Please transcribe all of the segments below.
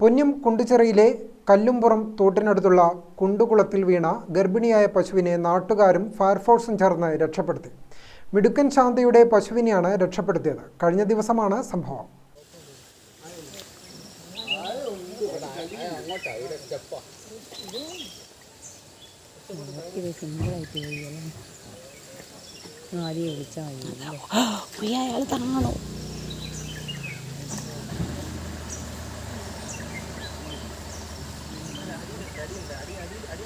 പൊന്നം കുണ്ടുചിറയിലെ കല്ലുംപുറം തോട്ടിനടുത്തുള്ള കുണ്ടുകുളത്തിൽ വീണ ഗർഭിണിയായ പശുവിനെ നാട്ടുകാരും ഫയർഫോഴ്സും ചേർന്ന് രക്ഷപ്പെടുത്തി. മിടുക്കൻ ശാന്തയുടെ പശുവിനെയാണ് രക്ഷപ്പെടുത്തിയത്. കഴിഞ്ഞ ദിവസമാണ് സംഭവം. ആദ്യം വിളിച്ചാൽ അയാൾ താണോ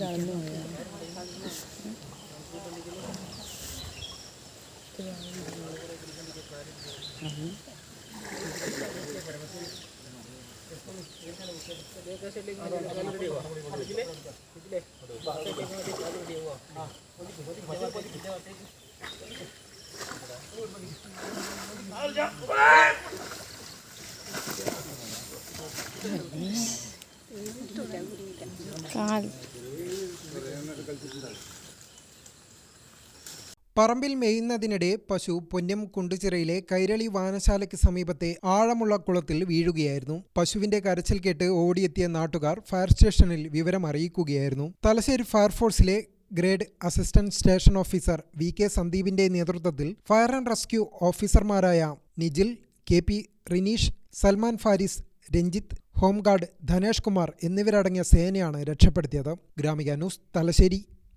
കാൽ itu yang Kal. പറമ്പിൽ മേയുന്നതിനിടെ പശു പൊന്നം കുണ്ടുചിറയിലെ കൈരളി വാനശാലയ്ക്ക് സമീപത്തെ ആഴമുള്ള കുളത്തിൽ വീഴുകയായിരുന്നു. പശുവിന്റെ കരച്ചിൽ കേട്ട് ഓടിയെത്തിയ നാട്ടുകാർ ഫയർ സ്റ്റേഷനിൽ വിവരം അറിയിക്കുകയായിരുന്നു. Thalassery ഫയർഫോഴ്സിലെ grade assistant station officer V K സന്ദീപിന്റെ നേതൃത്വത്തിൽ ഫയർ ആൻഡ് റെസ്ക്യൂ ഓഫീസർമാരായ Nijil K P Rineesh Salman Faris Ranjith home guard Dhanesh Kumar എന്നിവരടങ്ങിയ സേനയാണ് രക്ഷപ്പെടുത്തിയത്. ഗ്രാമിക ന്യൂസ് തലശ്ശേരി.